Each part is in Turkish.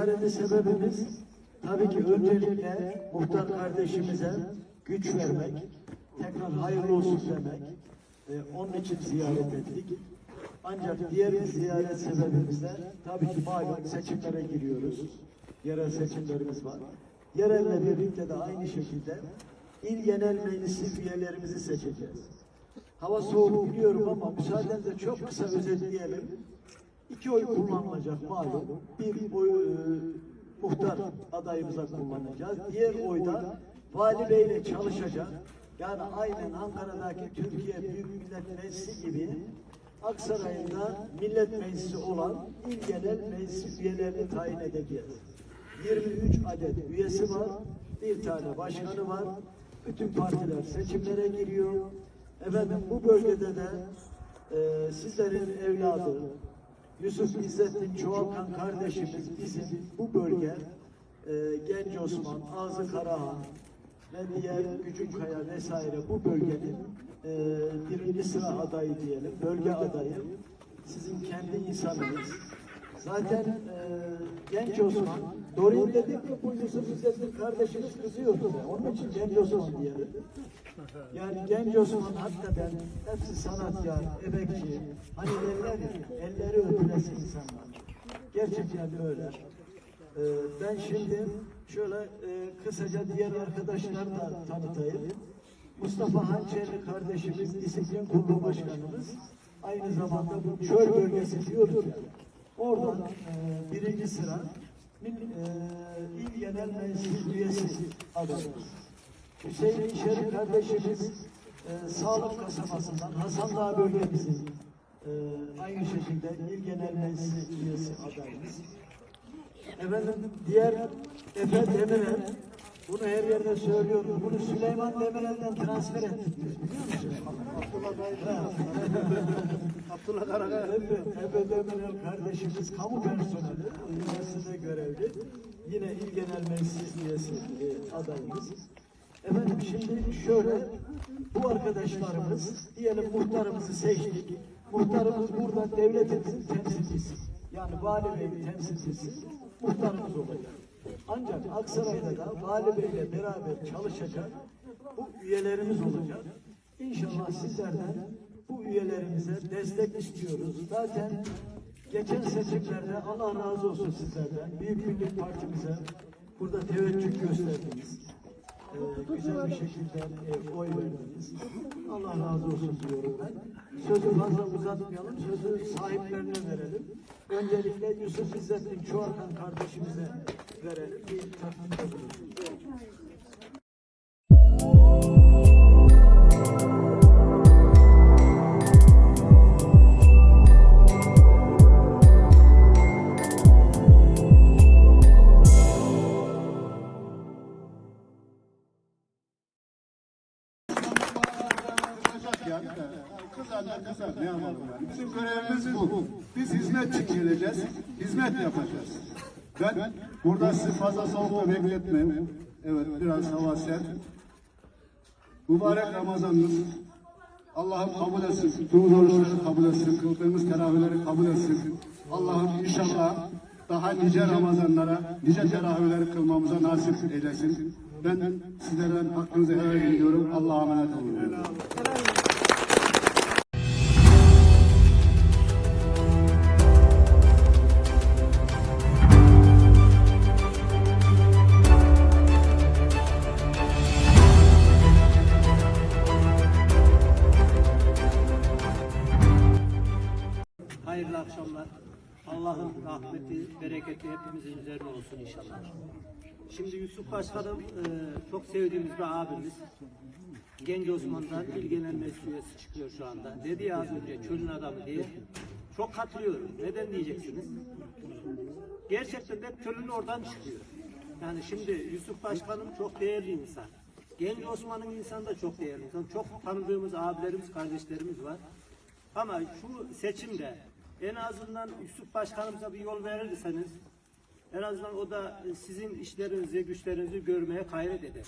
Ziyareti sebebimiz tabii ki öncelikle muhtar kardeşimize güç vermek, tekrar hayırlı olsun demek. Ee, onun için ziyaret ettik. Ancak diğer bir ziyaret sebebimiz de tabii ki malum seçimlere giriyoruz. Yerel seçimlerimiz var. Yerelle birlikte de aynı şekilde il genel meclisi üyelerimizi seçeceğiz. Hava soğuk biliyorum ama müsaadenizle çok kısa özetleyelim. İki oy kullanılacak malum. Bir oy e, muhtar adayımıza kullanacağız. Diğer oyda vali beyle çalışacak. Yani aynen Ankara'daki Türkiye Büyük Millet Meclisi gibi Aksaray'da millet meclisi olan il genel meclis üyelerini tayin edeceğiz. 23 adet üyesi var. Bir tane başkanı var. Bütün partiler seçimlere giriyor. Efendim bu bölgede de e, sizlerin evladı Yusuf İzzettin Çoğalkan kardeşimiz bizim bu bölge e, Genç Osman, Ağzı Karahan ve diğer Gücünkaya vesaire bu bölgenin e, birinci sıra adayı diyelim, bölge adayı. Sizin kendi insanınız. Zaten e, Genç Osman, Dorin dedik ya bu Yusuf İzzettin kardeşimiz kızıyor bize. Onun için Genç Osman diyelim. Yani genç Osman hakikaten hepsi sanatkar, emekçi. Hani derler ya, öpülesi insanlar. Gerçekten öyle. Ee, ben şimdi şöyle e, kısaca diğer arkadaşları da tanıtayım. Mustafa Hançerli kardeşimiz, disiplin kurulu başkanımız. Aynı zamanda bu çöl bölgesi diyoruz ya. Oradan e, birinci sıra e, il genel meclis üyesi adayımız. Hüseyin İşeri kardeşimiz e, sağlık kasabasından Hasan Dağ bölgemizin e, aynı şekilde il genel meclisi üyesi adayımız. Efendim diğer Efe Demirel bunu her yerde söylüyorum. Bunu Süleyman Demirel'den transfer ettik biz biliyor? Abdullah Abdullah Karakaya. Evet, Efe Demirel kardeşimiz kamu personeli, üniversitede görevli. Yine il genel meclis üyesi e, adayımız. Efendim şimdi şöyle bu arkadaşlarımız diyelim muhtarımızı seçtik. Muhtarımız burada devletimizin temsilcisi. Yani vali beyin temsilcisi muhtarımız olacak. Ancak Aksaray'da da vali beyle beraber çalışacak bu üyelerimiz olacak. İnşallah sizlerden bu üyelerimize destek istiyoruz. Zaten geçen seçimlerde Allah razı olsun sizlerden. Büyük Birlik Partimize burada teveccüh gösterdiniz e, güzel bir şekilde e, oy verdiniz. Allah razı olsun diyorum ben. Sözü fazla uzatmayalım, sözü sahiplerine verelim. Öncelikle Yusuf İzzettin Çoğarkan kardeşimize verelim. Bir takdimde bulunsun. Hizmet yapacağız. Ben burada sizi fazla soğukta bekletmeyeyim. Evet biraz hava sert. Mübarek Ramazanımız Allah'ım kabul etsin. Tuttuğumuz oruçları kabul etsin. Kıldığımız teravihleri kabul etsin. Allah'ım inşallah daha nice Ramazanlara, nice teravihleri kılmamıza nasip eylesin. Ben sizlerden hakkınızı helal ediyorum. Allah'a emanet olun. Hepimizin üzerine olsun inşallah. Şimdi Yusuf Başkanım e, çok sevdiğimiz bir abimiz. Genç Osman'dan il genel meclis çıkıyor şu anda. Dedi ya az önce çölün adamı diye. Çok katılıyorum. Neden diyeceksiniz? Gerçekten de çölün oradan çıkıyor. Yani şimdi Yusuf Başkanım çok değerli insan. Genç Osman'ın insanı da çok değerli insan. Çok tanıdığımız abilerimiz, kardeşlerimiz var. Ama şu seçimde en azından Yusuf Başkanımıza bir yol verirseniz En azından o da sizin işlerinizi, güçlerinizi görmeye gayret eder.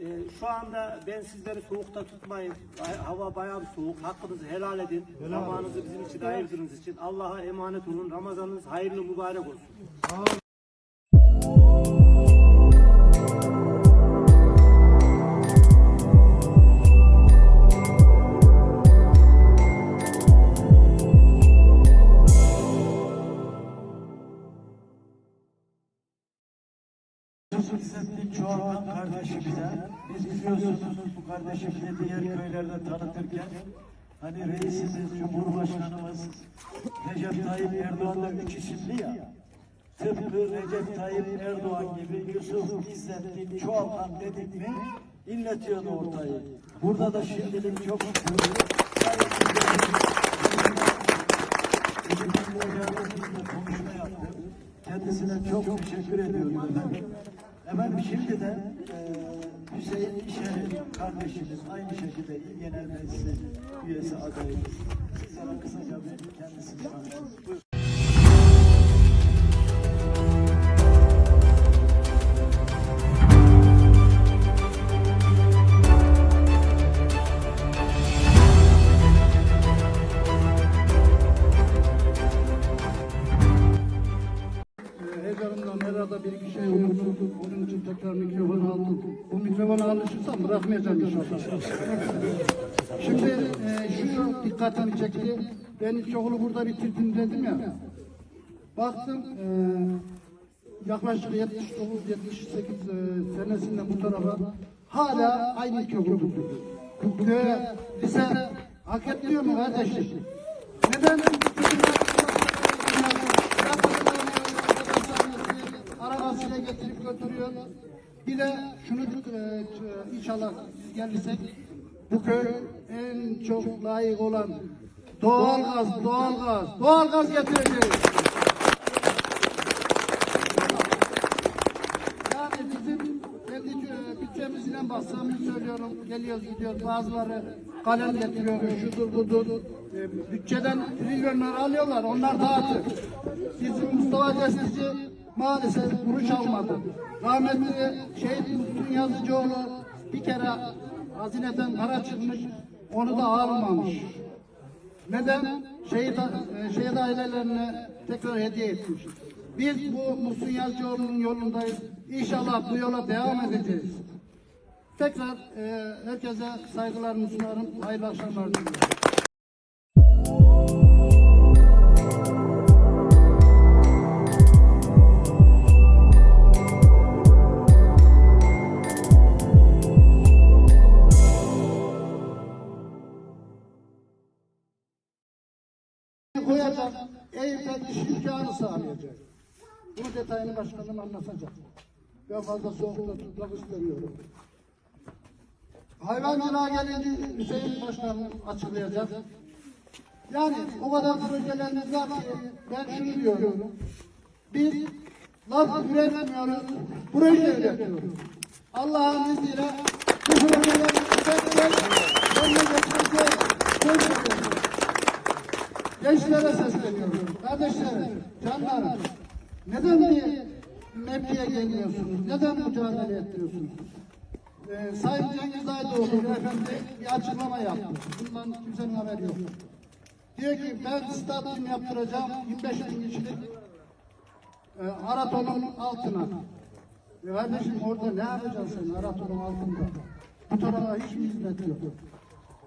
Ee, şu anda ben sizleri soğukta tutmayın. Ay- Hava bayağı soğuk. Hakkınızı helal edin. Zamanınızı bizim için ayırdığınız için. Allah'a emanet olun. Ramazanınız hayırlı mübarek olsun. Biliyorsunuz bu kardeşimizi diğer köylerde tanıtırken, hani reisimiz, Cumhurbaşkanımız Recep Tayyip Erdoğan da üç isimli ya, tıpkı Recep Tayyip Erdoğan gibi Yusuf İzzettin Çoğalkan dedik mi, inletiyordu ortayı. Burada da şimdilik çok konuşma yaptı. Kendisine çok teşekkür ediyorum efendim. Efendim şimdi de e, Hüseyin İşer'in kardeşimiz aynı şekilde İl Genel Meclisi üyesi adayımız. Sizlere kısaca bir kendisini tanıtın. Bırakmayacağım inşallah. Şimdi e, şu dikkatimi çekti. Ben ilkokulu burada bitirdim dedim ya. Baktım e, yaklaşık 79-78 e, senesinden bu tarafa hala aynı ilkokulu tutuyor. Köye, lise hak etmiyor mu kardeşim? Neden? arabasıyla getirip götürüyor. Bir de şunu e, inşallah gelirsek bu köy en çok layık olan doğalgaz, doğalgaz, doğalgaz getirecek. Yani bizim kendi e, bütçemizle baksam söylüyorum. Geliyoruz gidiyoruz bazıları kalem getiriyor şudur budur. E, bütçeden trilyonlar alıyorlar onlar dağıtır. Bizim Mustafa Destici maalesef kuruş almadı. Rahmetli şehit Muhsin Yazıcıoğlu bir kere hazineden para çıkmış onu da almamış. Neden? Şehit, e, şehit ailelerine tekrar hediye etmiş. Biz bu Muhsin Yazıcıoğlu'nun yolundayız. İnşallah bu yola devam edeceğiz. Tekrar e, herkese saygılarımı sunarım. Hayırlı akşamlar diliyorum. Koyacak, Eyüp'e iş imkanı sağlayacak. Bu detayını başkanım anlatacak. Ben fazla soğukta tutmak istemiyorum. Hayvancılığa gelince Hüseyin Başkanım açıklayacak. Yani o kadar projelerimiz var ki ben şunu diyorum. Biz laf üretmiyoruz, proje üretiyoruz. Allah'ın izniyle bu projeleri üreteceğiz, önüne söz veriyoruz. Gençlere sesleniyorum. Kardeşlerim, canlarım. Neden bir mevkiye gelmiyorsunuz? Neden mücadele ettiriyorsunuz? Ee, Sayın Cengiz Aydoğdu efendi bir açıklama yaptı. Bundan kimsenin haberi yok. Diyor ki ben stadyum yaptıracağım 25 bin kişilik e, Araton'un altına. E kardeşim orada ne yapacaksın sen Araton'un altında? Bu tarafa hiç mi hizmet yok?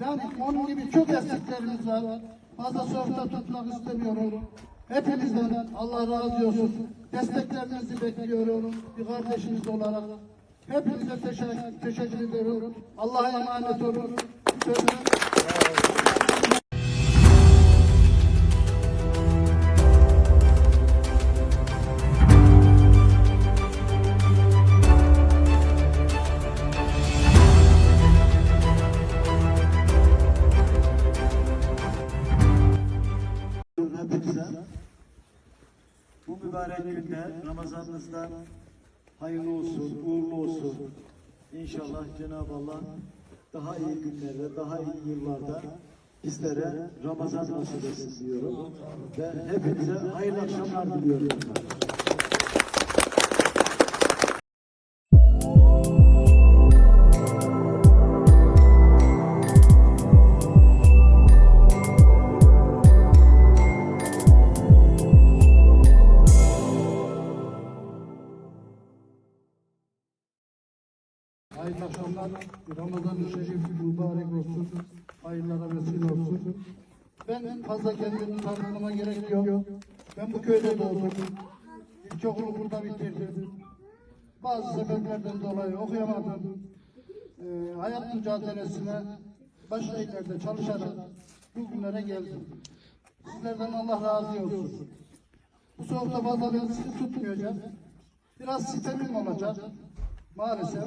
Yani onun gibi çok esneklerimiz var. Fazla sohbet tutmak istemiyorum. Hepinizden Allah razı olsun. Desteklerinizi bekliyorum. Bir kardeşiniz olarak. Hepinize teşekkür, teşekkür ediyorum. Allah'a emanet olun. Sözler- Ramazanınızda hayırlı olsun, uğurlu olsun. İnşallah Cenab-ı Allah daha iyi günlerde, daha iyi yıllarda bizlere Ramazan nasip etsin diyorum. Ve hepinize hayırlı akşamlar diliyorum. Olsun. Ben fazla kendimi tanıtmama gerek yok. Ben bu köyde doğdum. İlkokulu burada bitirdim. Bazı sebeplerden dolayı okuyamadım. Ee, hayat mücadelesine başka illerde çalışarak bugünlere geldim. Sizlerden Allah razı olsun. Bu soğukta fazla beni sıkı tutmayacak. Biraz sitemim olacak. Maalesef.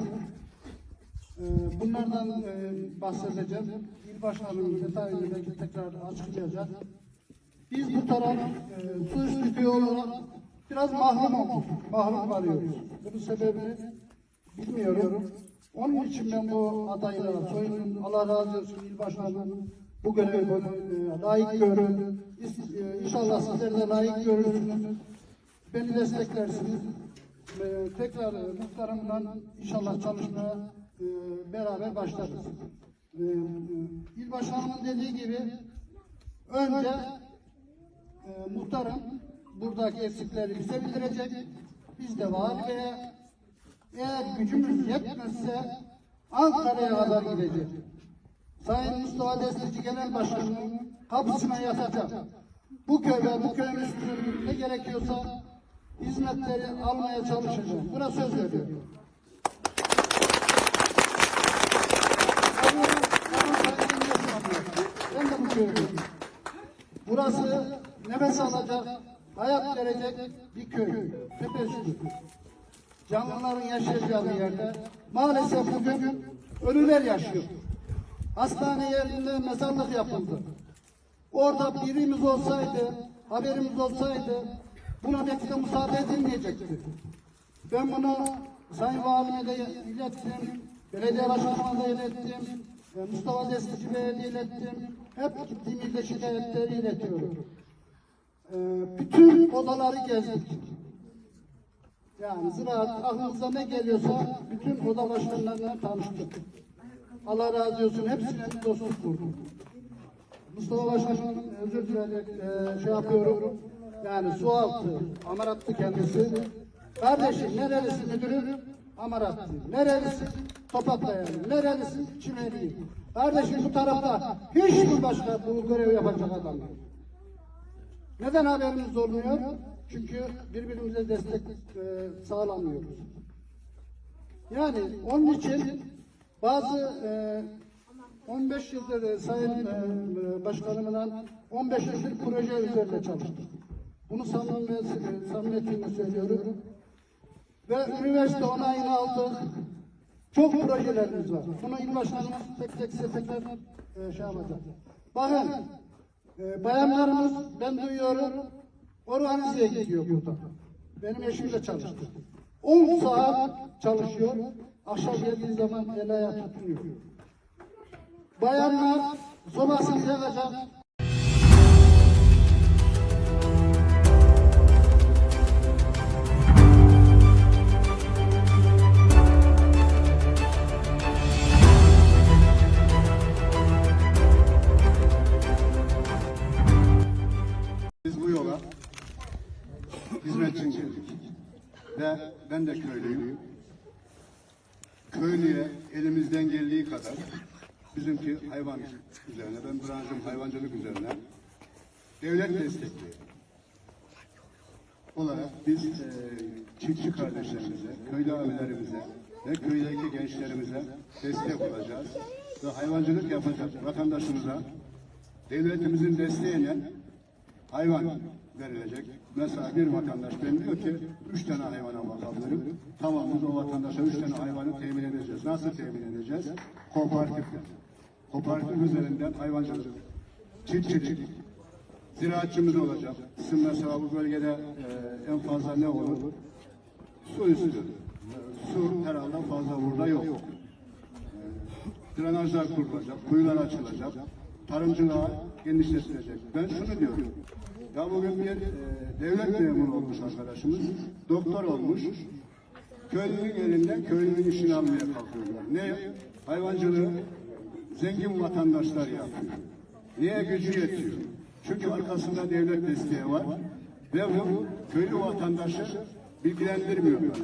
Ee, bunlardan e, bahsedeceğim. İl başkanımız detaylı belki tekrar açıklayacak. Biz bu taraf e, su üstü köy olarak biraz mahrum olduk. Mahrum varıyoruz. Bunun sebebini bilmiyorum. Onun için ben bu adaylara soyunun Allah razı olsun il başkanım bu görevi bana e, layık görün. İs- e, İnşallah sizler de layık görürsünüz. Beni desteklersiniz. E, tekrar e, muhtarımla inşallah çalışmaya e, beraber başlarız. E, il başkanımın dediği gibi önce e, muhtarım buradaki eksikleri bize bildirecek. Biz de valiliğe eğer gücümüz yetmezse Ankara'ya kadar gidecek. Sayın Mustafa Destici Genel Başkanı'nın kapısına yatacak. Bu köy ve bu köyün üstünün ne gerekiyorsa hizmetleri almaya çalışacak. Buna söz veriyorum. Köydeyim. Burası nefes alacak, hayat verecek bir köy. Tepesi. Canlıların yaşayacağı bir yerde. Maalesef bugün ölüler yaşıyor. Hastane yerinde mezarlık yapıldı. Orada birimiz olsaydı, haberimiz olsaydı buna belki de müsaade edilmeyecekti. Ben bunu Sayın Valime de ilettim, belediye başkanıma da ilettim, Mustafa Destici Bey'e de ilettim. Hep gittiğimizde şikayetleri iletiyorum. E, bütün odaları gezdik. Yani ziraat aklınıza ne geliyorsa bütün oda başkanlarına tanıştık. Allah razı olsun hepsine dostluk kurduk. Mustafa Başkanım özür dileyerek e, şey yapıyorum. Yani su altı, amarattı kendisi. Kardeşim nerelisin müdürüm? Amarattı. Nerelisin? Topatlayan. Nerelisin? Çimeli. Kardeşim bu tarafta hiç mi başka bu görevi yapacak adam yok? Neden haberimiz olmuyor? Çünkü birbirimize destek e, sağlamıyoruz. Yani onun için bazı e, 15 yıldır e, Sayın e, Başkanımla 15 yıldır proje üzerinde çalıştık. Bunu samimi, e, samimiyetimle söylüyorum. Ve üniversite onayını aldık. Çok projelerimiz var. Bunu il başkanımız tek tek size tekrar e, şey yapacak. Bakın, e, bayanlarımız ben duyuyorum, organizeye gidiyor burada. Benim eşim de çalıştı. 10 saat çalışıyor. Akşam geldiği zaman el ayağı tutuyor. Bayanlar sobasını yakacak. Ve ben de köylüyüm. Köylüye elimizden geldiği kadar bizimki hayvan üzerine, ben branşım hayvancılık üzerine devlet destekli olarak biz e, çiftçi kardeşlerimize, köylü abilerimize ve köydeki gençlerimize destek olacağız. Ve hayvancılık yapacak vatandaşımıza devletimizin desteğiyle hayvan verilecek. Mesela bir vatandaş ben diyor ki üç tane hayvana bakabilirim. Tamam biz o vatandaşa üç tane hayvanı temin edeceğiz. Nasıl temin edeceğiz? Kooperatifle. Kooperatif üzerinden hayvancılık, çiftçilik, ziraatçımız olacak. Sizin mesela bu bölgede e, en fazla ne olur? Su üstü. Su herhalde fazla burada yok. E, drenajlar kurulacak, kuyular açılacak, tarımcılığa genişletilecek. Ben şunu diyorum. Ya bugün bir e, devlet memuru olmuş arkadaşımız, doktor olmuş, köylünün elinden köylünün işini almaya kalkıyorlar. Ne? Hayvancılığı zengin vatandaşlar yapıyor. Niye gücü yetiyor? Çünkü arkasında devlet desteği var ve bu köylü vatandaşı bilgilendirmiyorlar.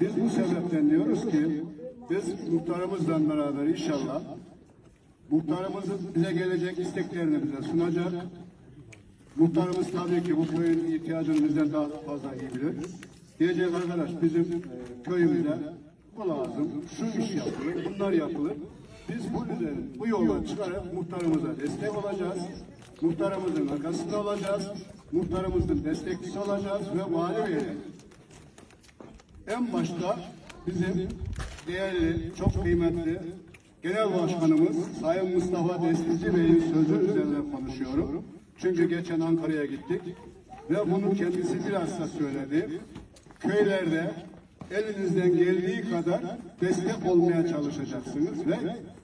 Biz bu sebepten diyoruz ki biz muhtarımızla beraber inşallah muhtarımızın bize gelecek isteklerini bize sunacak. Muhtarımız tabii ki bu köyün ihtiyacını bizden daha fazla iyi bilir. Diyecek arkadaş bizim e, köyümüze bu lazım, şu iş yapılır, bunlar yapılır. Biz bu üzerine, bu yoldan çıkarak muhtarımıza destek olacağız. Muhtarımızın arkasında olacağız. Muhtarımızın destekçisi olacağız ve vali bey'e en başta bizim değerli, çok kıymetli Genel Başkanımız Sayın Mustafa Destici Bey'in sözü üzerine konuşuyorum. Çünkü geçen Ankara'ya gittik ve bunu kendisi bilhassa söyledi. Köylerde elinizden geldiği kadar destek olmaya çalışacaksınız ve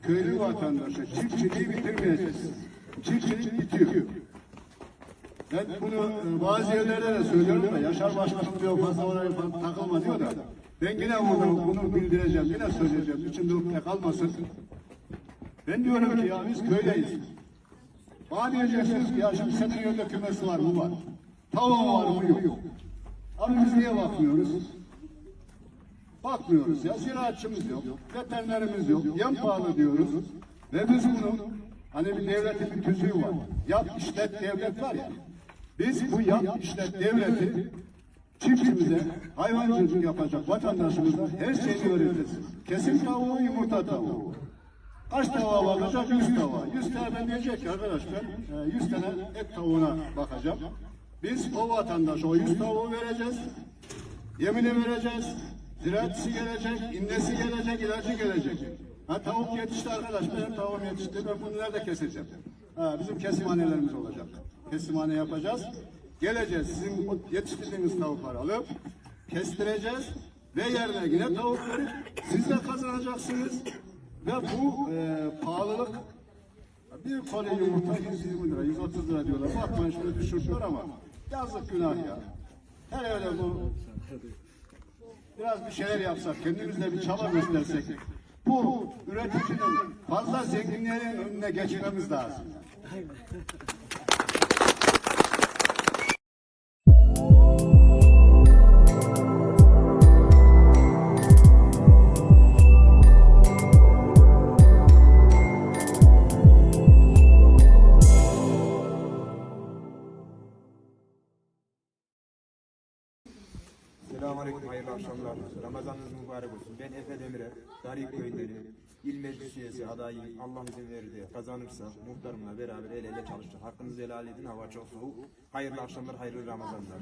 köylü vatandaşı çiftçiliği bitirmeyeceksiniz. Çiftçilik bitiyor. Ben bunu e, bazı yerlerde de söylüyorum da Yaşar Başkanım diyor fazla oraya takılma diyor da ben yine bunu, bunu bildireceğim, yine söyleyeceğim. İçimde ukde kalmasın. Ben diyorum ki ya biz köydeyiz. Bana diyeceksiniz ki ya şimdi senin yönde kümesi var mı var? Tavuğu var mı yok. Abi niye bakmıyoruz? Bakmıyoruz ya ziraatçımız yok, veterinerimiz yok, yem pahalı diyoruz. Ve biz bunu hani bir devletin bir tüzüğü var. Yap işlet devlet var ya. Biz bu yap işlet devleti çiftçimize hayvancılık yapacak vatandaşımıza her şeyi öğreteceğiz. Kesim tavuğu, yumurta tavuğu. Kaç tavuğa bakacak? 100 tavuğa. 100 tane ben diyecek ki arkadaş ben e, 100 tane et tavuğuna bakacağım. Biz o vatandaşa o 100 tavuğu vereceğiz. Yemini vereceğiz. Ziraatçısı gelecek, innesi gelecek, ilacı gelecek. Ha tavuk yetişti arkadaş, benim tavuğum yetişti, ben bunu nerede keseceğim? Ha, bizim kesimhanelerimiz olacak. Kesimhane yapacağız. Geleceğiz, sizin o yetiştirdiğiniz tavukları alıp kestireceğiz ve yerine yine tavuk verip siz de kazanacaksınız. Ve bu e, pahalılık bir koli yumurta 120 lira, 130 lira diyorlar. Bakmayın şöyle düşürdüler ama yazık günah ya. Hele öyle bu biraz bir şeyler yapsak, kendimizle bir çaba göstersek, bu üreticinin fazla zenginlerin önüne geçmemiz lazım. Selamünaleyküm, hayırlı akşamlar. Ramazanınız mübarek olsun. Ben Efe Demir'e, Darik Köyleri, İl Meclis Üyesi adayı Allah izin verir diye kazanırsa muhtarımla beraber el ele çalışacak. Hakkınızı helal edin, hava çok soğuk. Hayırlı akşamlar, hayırlı Ramazanlar.